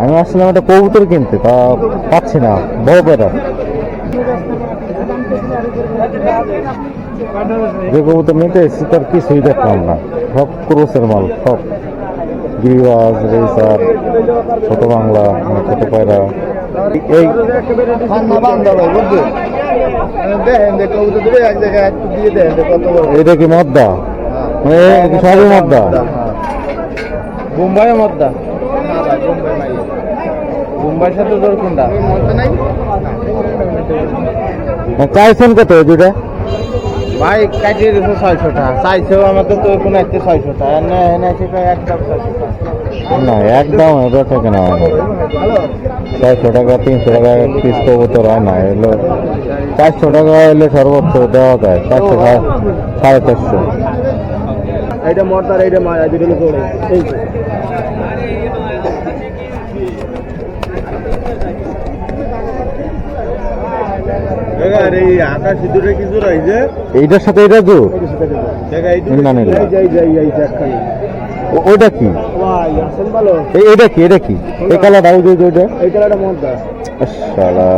আমি আসলাম একটা কবুতর কিনতে তা পাচ্ছি না বড় পেটা যে কবুতর নিতে এসেছি তার কিছুই দেখলাম না। সব ক্রোসের মাল সব। গিরিবাজ রেসার ছোট বাংলা ছোট পায়রা। এই এটা কি মদ্দা? মানে সবই মদ্দা? বোম্বাই মদ্দা। বোম্বাই সাথে তোর কোনটা? মানে চাইছেন কত দুইটা? ভাই কাটিয়ে ছয়শো টাকা চাইছো তো কোনো একটা ছয়শো টাকা না না সেটা একদম ছয়শো টাকা না একদম থেকে না। হয় চারশো টাকা তিনশো টাকা পিস কবুতর হয় না এগুলো চারশো টাকা এলে সর্বোচ্চ দেওয়া যায় চারশো সাড়ে চারশো। এইটা মর্দার এইটা মায়া দুটো করে এই আকাশ দুটো কি এইটার সাথে এটা জোর ওইটা কি? ভাই আসেন ভালো। এই- এটা কি এটা কি? এই কালার আউজ ওইটা এই কালারটা মর্দা শালা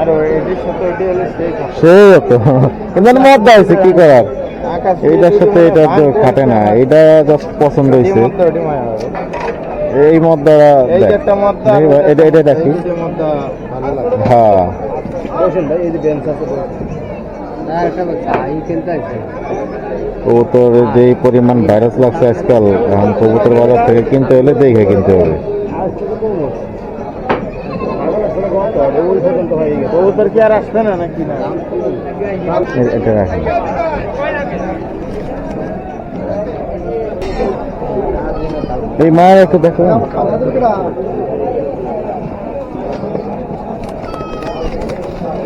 আর এটির সাথে এটি হলো সেই সেই তো। কিন্তু মদ্দা হয়েছে কি করার? এইটার সাথে এটা তো খাটে না। এটা জাস্ট পছন্দ হয়েছে। এই মদ্দা এই একটা মদ্দা দেখি এটা এটা দেখি। এই ভালো লাগে। হ্যাঁ। বসেন ভাই এই যে বেঞ্চ আছে না এটা এই কিনতে আছে কবুতর যে পরিমাণ ভাইরাস লাগছে আজকাল এখন কবুতর বাজার থেকে কিনতে হলে দেখে কিনতে হবে কবুতর কি আর আসবে না নাকি না এ- এটা রাখেন এই মায়ের একটু দেখো হ্যাঁ হ্যাঁ উনি বেশি রে আমি বেশি নেই ঠিক আছে না দিতে পারব ওই এত দিলে হবে সমস্যা নেই বা আমার কবুতর আপনাকে বাড়াইছে না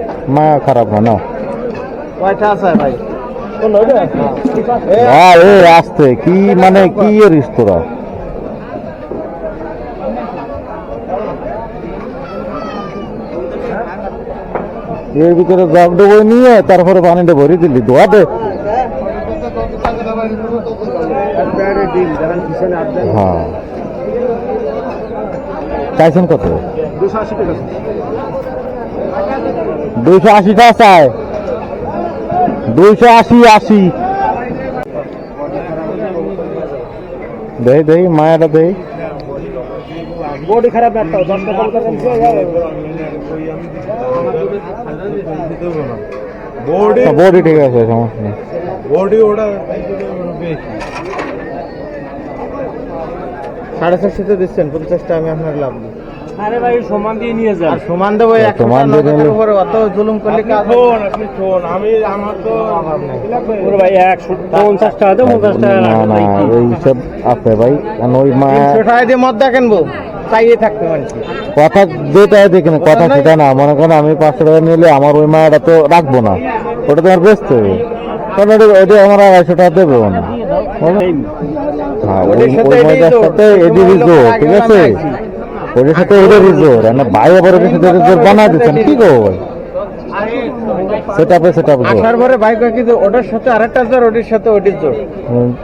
মা খারাপ না না। কয়টা আছে ভাই? কোন আর আসতে কি মানে কি এর তোরা এর ভিতরে জগ ডুবো নিয়ে তারপরে পানিটা ভরে দিলি দোয়া দে। হ্যাঁ। চাইছেন কত? দুইশো আশি টাকা। চায় দুইশো আশি আশি। দেই দেই মায়াটা দেই। বডি খারাপ একটা দশটা কল করেন বডি বডি ঠিক আছে সমস্যা নেই। বডি ওটা সাড়ে চারশোতে দিচ্ছেন পঞ্চাশটা আমি আপনার লাভ দিই আরে ভাই সমান দিয়ে নিয়ে যান। সমান দেবো এক উপরে অত জুলুম করলে কাজ আপনি শোন আমি আমার তো ওরে ভাই একশো পঞ্চাশ টাকা পঞ্চাশ টাকা না সব আছে ভাই কারণ ওই মা তিনশো টাকা দিয়ে মদ কিনবো চাইয়ে থাকতে কথা যেটাই দেখি না কথা সেটা না মনে করেন আমি পাঁচশো টাকা নিলে আমার ওই মায়াটা তো রাখব না ওটা তোমার বেচতে হবে। কারণ ওটা ওটা আমার আড়াইশো টাকা দেবে না। হ্যাঁ ওই সাথে ঠিক আছে? ওদের সাথে এডি রিজোর না ভাই আবার ওদের সাথে রিজোর বানা দিচ্ছেন কি গো ভাই? সেটা আপে সেটা আপে আসার পরে বাইক কিন্তু ওটার সাথে আরেকটা জোর ওটির সাথে ওটির জোর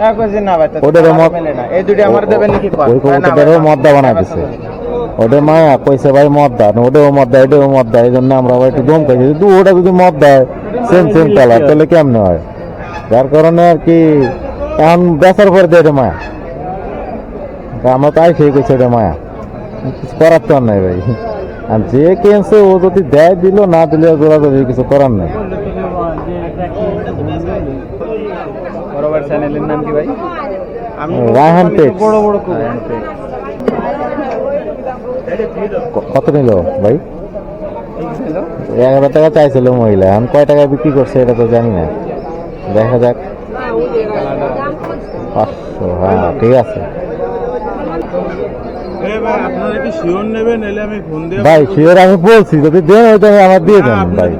এক বলছি না ভাই ওটার মত- এই দুটি আমার দেবেন নাকি কয়? ওই কয় না ভাই, কবুতরটারও না। দিছে। ওটা মায়া কইছে ভাই মদ দা ওটাও মদ দেয় এটাও মদ দেয় এই জন্য আমরা আবার একটু দম খাইছি। কিন্তু ওটা যদি মদ দেয় সেম সেম কালার তাহলে কেমনে হয়? যার কারণে আর কি এখন বেচার পরে দেয় এটা মায়া। আমরা তাই সেই কইছে এটা মায়া। করার তো আর নাই ভাই। আর যে কেনছে ও যদি দেয় দিল না দিলে জোড়ি কিছু করার নাই। চ্যানেলের নাম কি ভাই? রায়হান পেজ বড় বড় কত নিল ভাই? হাজার টাকা চাইছিল মহিলা। এখন কয় টাকায় বিক্রি করছে এটা তো জানি না। দেখা যাক। পাঁচশো হ্যাঁ ঠিক আছে। ভাই শিওর আমি বলছি। যদি দেন ওই আমার দিয়ে দেন ভাই।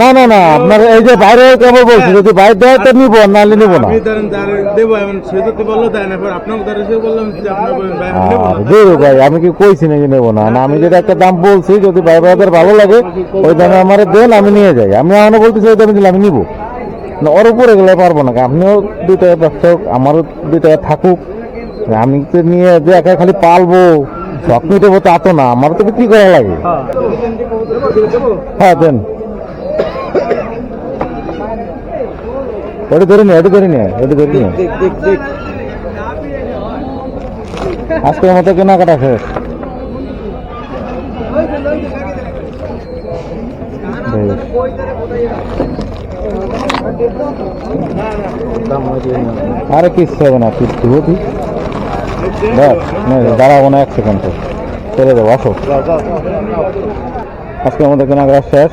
না না না আপনার এই যে বাইরে কেবল বলছি যদি বাইরে দেয় তো নিবো নাহলে নিবো না। দেবো ভাই আমি কি কইছি নাকি নেব না? না আমি যেটা একটা দাম বলছি যদি ভাই ভাইদের ভালো লাগে ওই দামে আমার দেন আমি নিয়ে যাই। আমি এখনও বলতেছি ওই দামে দিলে আমি নিবো। না ওর উপরে গেলে পারব না আপনিও দুই টাকা ব্যবসা হোক আমারও দুই টাকা থাকুক। আমি তো নিয়ে যে একা খালি পালবো শখ মিটেবো তা তো না আমার তো বিক্রি করা লাগে। হ্যাঁ দেন। ওটা ধরে নে ওটা ধরে নে ওটা ধরে নে। আজকের মতো কেনাকাটা শেষ। আরে কিচ্ছু হবে না বুঝি দেখ নে, দাঁড়াবো না এক সেকেন্ড চলে যাব আসো। আজকে আমাদের কেনাকাটা শেষ।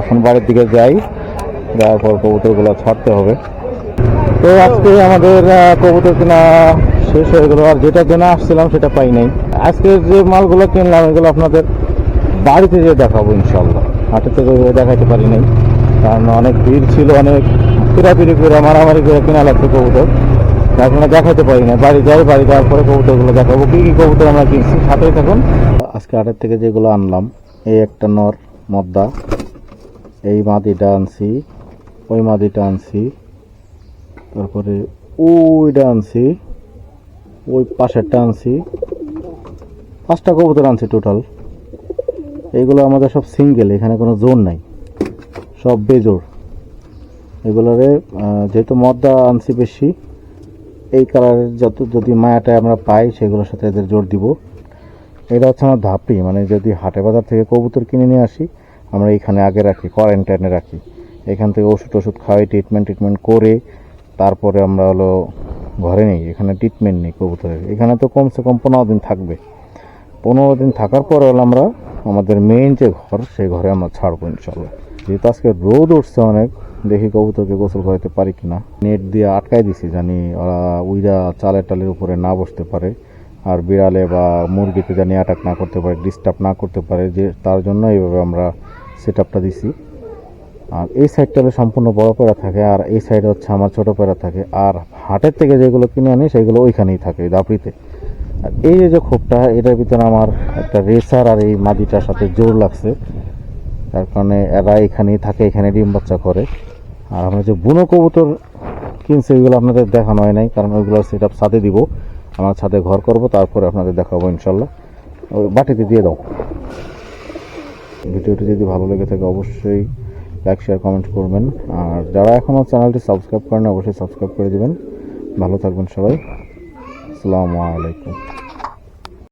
এখন বাড়ির দিকে যাই। যাওয়ার পর কবুতরগুলো ছাড়তে হবে। তো আজকে আমাদের কবুতর কেনা শেষ হয়ে গেল। আর যেটা কেনা আসছিলাম সেটা পাই নাই। আজকে যে মালগুলো কিনলাম, এগুলো আপনাদের বাড়িতে যেয়ে দেখাবো ইনশাল্লাহ হাটে ওইভাবে দেখাতে পারি নাই। কারণ অনেক ভিড় ছিল, অনেক পিড়াপিড়ি করে, মারামারি করে কেনা লাগছে কবুতর। জন্য দেখাতে পারি না। বাড়ি যাই, বাড়ি যাওয়ার পরে কবুতরগুলো দেখাবো। কি কি কবুতর আমরা কিনছি? সাথেই থাকুন। আজকে আটের থেকে যেগুলো আনলাম, এই একটা নর, মদ্দা। এই মাদিটা আনছি, ওই মাদিটা আনছি। তারপরে ওইটা আনছি, ওই পাশেরটা আনছি। পাঁচটা কবুতর আনছি টোটাল এইগুলো আমাদের সব সিঙ্গেল এখানে কোনো জোর নাই। সব বেজোর এগুলোরে যেহেতু মদ্দা আনছি বেশি এই কালারের যত যদি মায়াটা আমরা পাই, সেগুলোর সাথে এদের জোর দিব। এটা হচ্ছে আমার ধাপি মানে যদি হাটে বাজার থেকে কবুতর কিনে নিয়ে আসি, আমরা এখানে আগে রাখি কোয়ারেন্টাইনে রাখি। এখান থেকে ওষুধ ওষুধ খাওয়াই ট্রিটমেন্ট ট্রিটমেন্ট করে তারপরে আমরা হলো ঘরে নেই, এখানে ট্রিটমেন্ট নেই কবুতরের। এখানে তো কমসে কম পনেরো দিন থাকবে। পনেরো দিন থাকার পরে হলো আমরা আমাদের মেইন যে ঘর, সেই ঘরে আমরা ছাড়বো ইনশাল্লাহ যেহেতু আজকে রোদ উঠছে অনেক। দেখি কবুতরকে গোসল করাতে পারি কিনা। নেট দিয়ে আটকাই দিছি জানি ওরা উইরা চালের টালের উপরে না বসতে পারে আর বিড়ালে বা মুরগিতে জানি অ্যাটাক না করতে পারে ডিস্টার্ব না করতে পারে, যে তার জন্য এইভাবে আমরা সেট আপটা দিছি। আর এই সাইডটা সম্পূর্ণ বড় পেড়া থাকে আর এই সাইডে হচ্ছে আমার ছোট পেড়া থাকে। আর হাটের থেকে যেগুলো কিনে আনি সেগুলো ওইখানেই থাকে দাপড়িতে। আর এই যে খোপটা, এটার ভিতরে আমার একটা রেসার আর এই মাদিটার সাথে জোর লাগছে। তার কারণে এরা এখানেই থাকে এখানে ডিম বাচ্চা করে। আর আমরা যে বুনো কবুতর কিনছি ওইগুলো আপনাদের দেখানো হয় নাই, কারণ ওইগুলো সেট আপ ছাদে দিব। আমার ছাদে ঘর করব, তারপরে আপনাদের দেখাবো ইনশাল্লাহ ওই বাটিতে দিয়ে দাও। ভিডিওটি যদি ভালো লেগে থাকে, অবশ্যই লাইক শেয়ার কমেন্ট করবেন। আর যারা এখনও চ্যানেলটি সাবস্ক্রাইব করেন অবশ্যই সাবস্ক্রাইব করে দেবেন। ভালো থাকবেন সবাই। আসসালামু আলাইকুম।